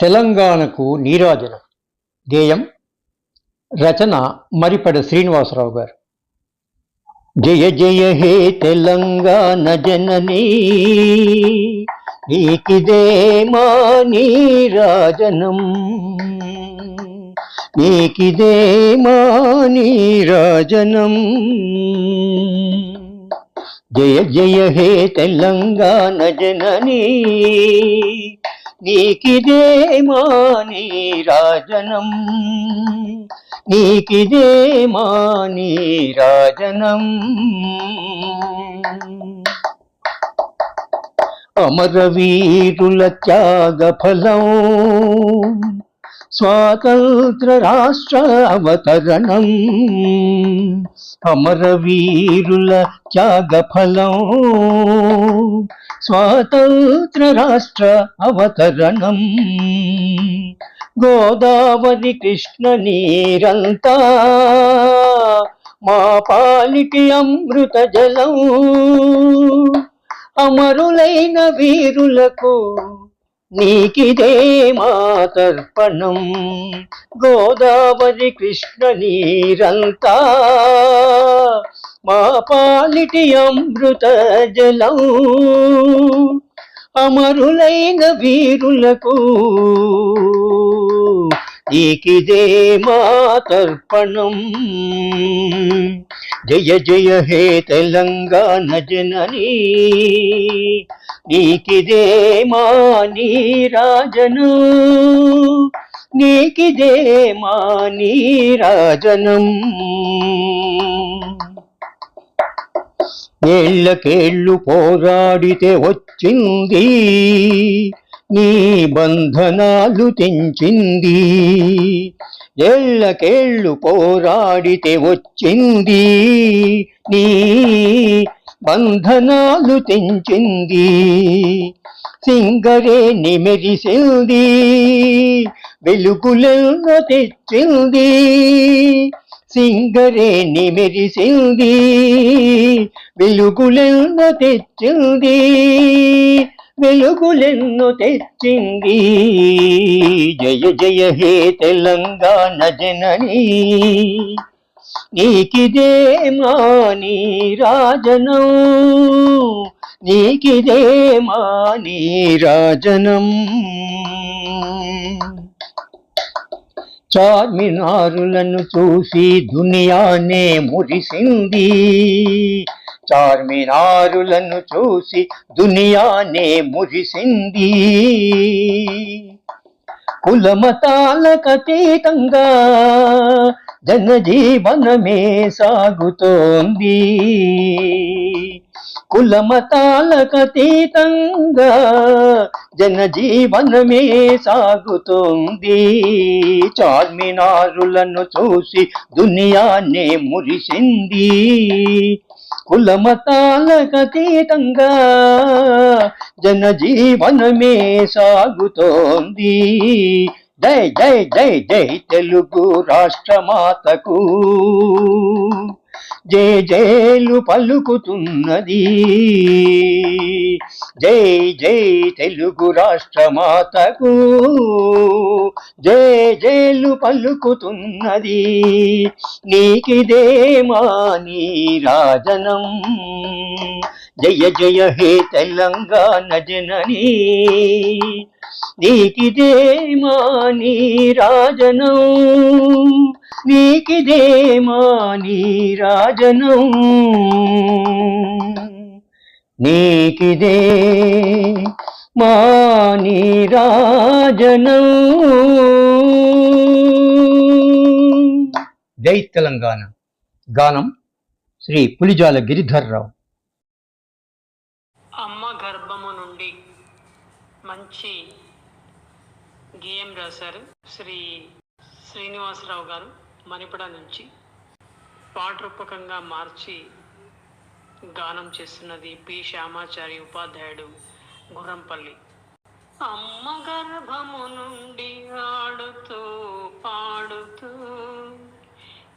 తెలంగాణకు నీరాజనం. గేయం రచన మరిపడ శ్రీనివాసరావు గారు. జయ జయ హే తెలంగాణ జననీ నీకిదే మా నీరాజనం. నీకిదే మా నీరాజనం. జయ జయ హే తెలంగాణ జననీ నీకిదే నీ రాజనం. నీకిదే నీ రాజనం. అమరవీరుల త్యాగ ఫలం స్వాతంత్ర రాష్ట్ర అవతరణం అమరవీరుల త్యాగ ఫలం స్వాతంత్ర రాష్ట్ర అవతరణం గోదావరి కృష్ణ నీరంతా మా పాలిటి అమృత జలం. అమరులైన వీరులకు నీకిదే మా తర్పణం గోదావరి కృష్ణ నీరంతా మా పాలిటి అమృత జలం. అమరులైన వీరులకు నీకిదే మా తర్పణం జయ జయ హే తెలంగాణ జననీ. నీకిదే మా నీరాజనం. నీకిదే మా నీరాజనం. ఏళ్ళకేళ్ళు పోరాడితే వచ్చింది నీ బంధనాలు తెంచింది. ఎళ్ళకేళ్ళు పోరాడితే వచ్చింది నీ బంధనాలు తెంచింది సింగరే నిమెరిసింది వెలుగులను తెచ్చింది సింగరే నిమెరిసింది వెలుగులను తెచ్చింది వెలుగులెన్నో తెచ్చింది. జయ జయ హే తెలంగాణ జననీ నీకిదే మా నీరాజనం నీకిదే మా నీరాజనం చార్మినారులను చూసి దునియానే మురిసింది. చార్మినారులను చూసి దునియానే మురిసింది. కులమతాలకు అతీతంగా జనజీవనమే సాగుతోంది. కులమతాలకతీతంగా జనజీవనమే సాగుతోంది. చార్మినారులను చూసి దునియానే మురిసింది. కులమతాలకతీతంగా జనజీవనమే సాగుతోంది. జై జై జై జై తెలుగు రాష్ట్రమాతకు. జై జైలు పలుకుతున్నది. జై జై తెలుగు రాష్ట్రమాతకు. జై జైలు పలుకుతున్నది. నీకిదే నీ రాజనం. జయ జయ హే తెలంగాణ జననీ. నీకిదే మా నీరాజనం. నీకిదే మా నీరాజనం. నీకిదే మా నీ నీరాజనం. జై తెలంగాణ. గానం శ్రీ పులిజాల గిరిధర్రావు అమ్మ గర్భము నుండి మంచి గేయం రాశారు శ్రీ శ్రీనివాసరావు గారు మణిపడ నుంచి పాట రూపకంగా మార్చి గానం చేస్తున్నది పి. శ్యామాచారి ఉపాధ్యాయుడు గుర్రంపల్లి అమ్మ గర్భము నుండి ఆడుతూ పాడుతూ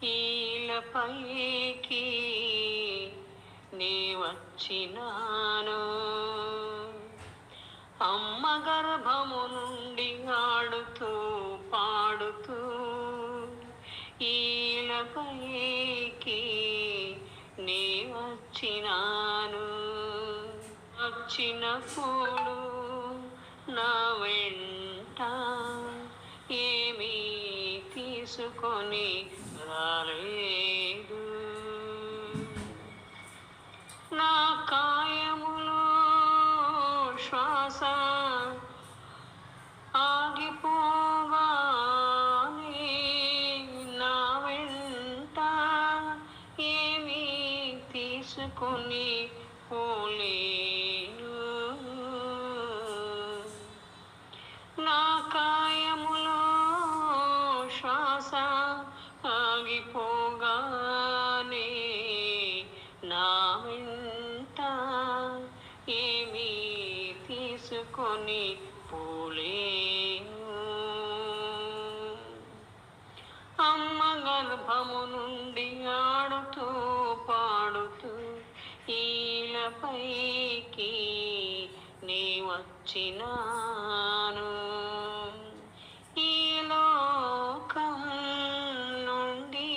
ఈలపైకి నీ వచ్చినాను. అమ్మ గర్భము నుండి ఆడుతూ పైకి నీ వచ్చినాను. వచ్చినప్పుడు నా వెంట ఏమీ తీసుకొని తీసుకొని పోలే అమ్మ గర్భము నుండి ఆడుతూ పాడుతూ ఈలపైకి నీ వచ్చినాను. ఈ లోకం నుండి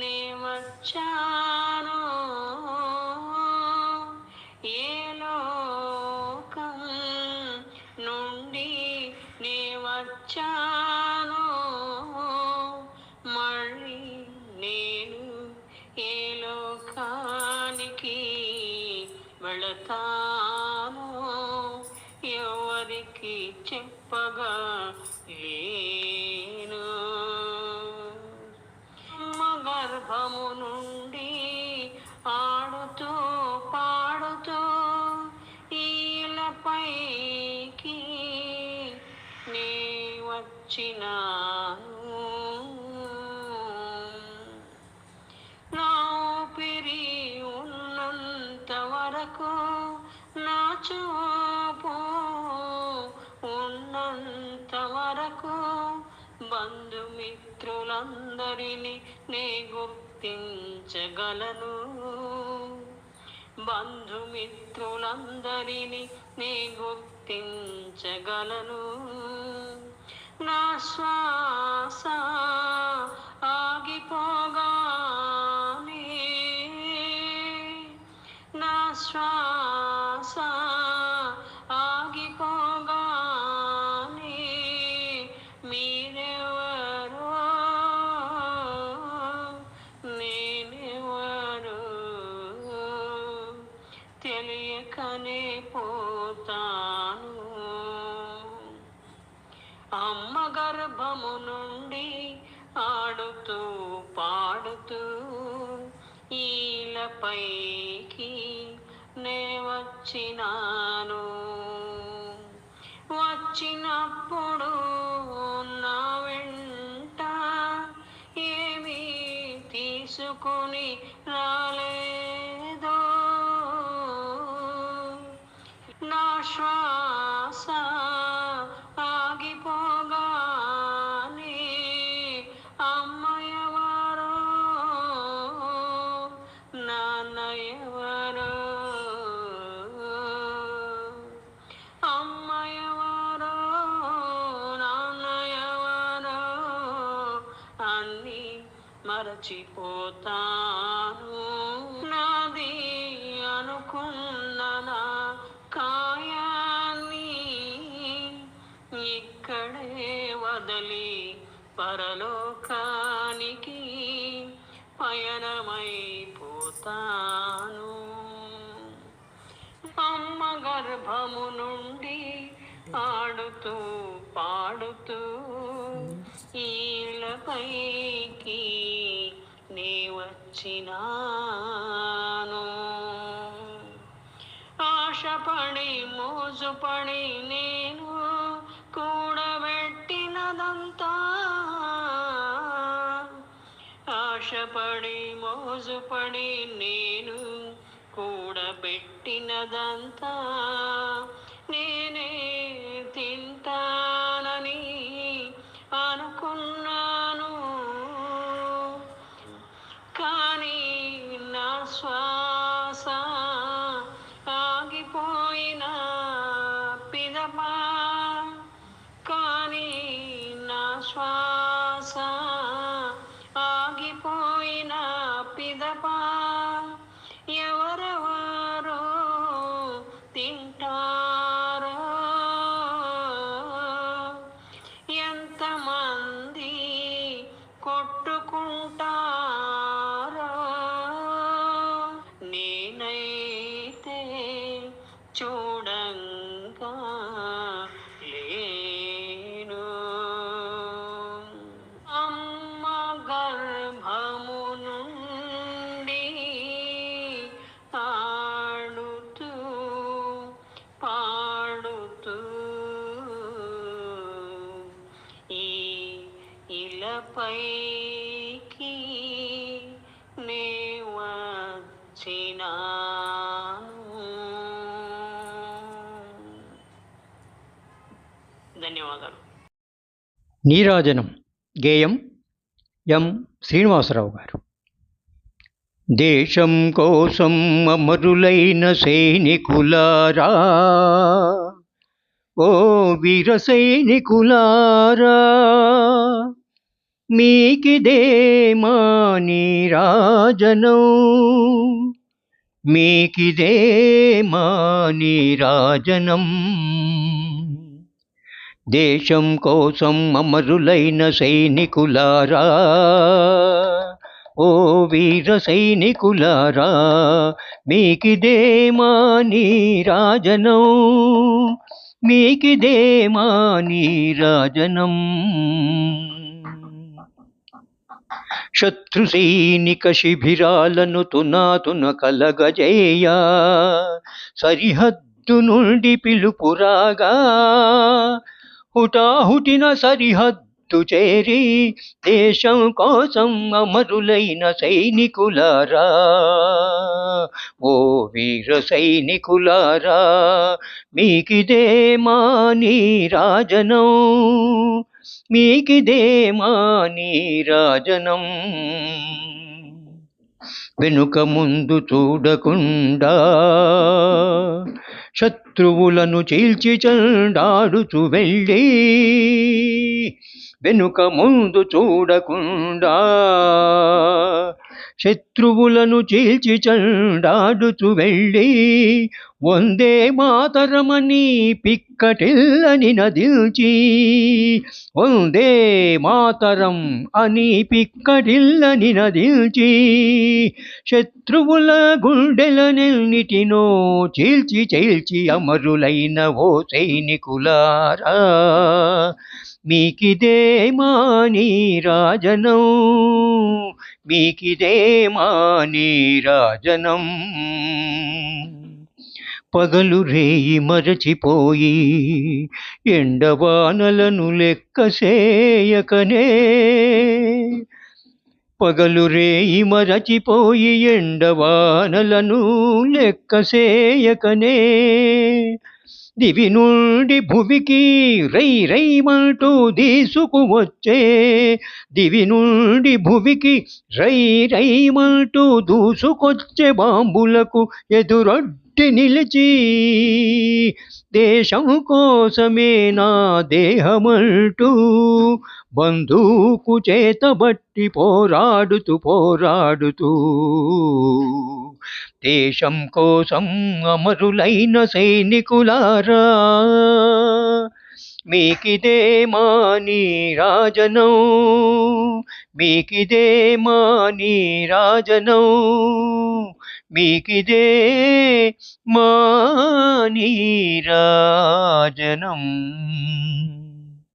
నే వచ్చాను. ఏ లేను. అమ్మ గర్భము నుండి ఆడుతూ పాడుతూ ఈలపైకి నీ వచ్చినాను నే గుర్తించగలను. బంధుమిత్రులందరినీ నే గుర్తించగలను. నా శ్వాస ఆగిపోగా పైకి నే వచ్చినాను వచ్చినప్పుడు నా వెంట ఏమీ తీసుకుని రా మరచిపోతాను నాది అనుకున్న నా కాయాన్ని ఇక్కడే వదలి పరలోకానికి పయనమైపోతాను. అమ్మ గర్భము నుండి ఆడుతూ పాడుతూ ఈలపై వచ్చినాను ఆశపడి మోజుపడి నేను కూడబెట్టినదంతా ఆశపడి మోజుపడి నేను కూడబెట్టినదంతా ದ ಪಾ ధన్యవాదాలు నీరాజనం. గేయం ఎం. శ్రీనివాసరావు గారు. దేశం కోసం అమరులైన సైనికులారా ఓ వీర సైనికులారా మీకిదే మా నీరాజనం. మీకిదే మా నీరాజనం. దేశం కోసం అమరులైన సైనికులారా? ఓ వీర సైనికులారా మీకిదే మాని రాజనం మీకిదే మాని రాజనం. శత్రు సైనిక శిబిరాలను తునాతున కలగజేయ సరిహద్దు నుండి పిలుపురాగా హుటాహుటిన సరిహద్దు చేరి దేశం కోసం అమరులైన సైనికులారా. ఓ వీర సైనికులారా మీకిదే మా రాజనం మీకిదే మాని నీరాజనం. వెనుక ముందు చూడకుండా శత్రువులను చీల్చి చండాడుచు వెళ్ళి వెనుక ముందు చూడకుండా శత్రువులను చీల్చి చండాడుచు వెళ్ళి వందే మాతరమని పిక్కటిల్లని నదిల్చి వందే మాతరం అని పిక్కటిల్లని నదిల్చి శత్రువుల గుండెలనెన్నిటినో చీల్చి చీల్చి అమరులైన ఓ సైనికులారా మీకిదే మా నీరాజనం మీకిదే మా నీరాజనం పగలు రేయి మరచిపోయి ఎండవానలను లెక్కసేయకనే పగలు రేయి మరచిపోయి ఎండవానలను లెక్కసేయకనే దివి నుండి భువికి రై రైమంటూ తీసుకువచ్చే దివి నుండి భువికి రై రైమంటూ దూసుకొచ్చే బాంబులకు ఎదురొడ్డి నిలిచి. దేశం కోసమే నా దేహమంటూ బంధువుకు చేతబట్టి పోరాడుతూ పోరాడుతూ. దేశం కోసం అమరులైన సైనికులారా మీకిదే మాని నీరాజనం మీకిదే మాని నీరాజనం మీకిదే మాని రాజనం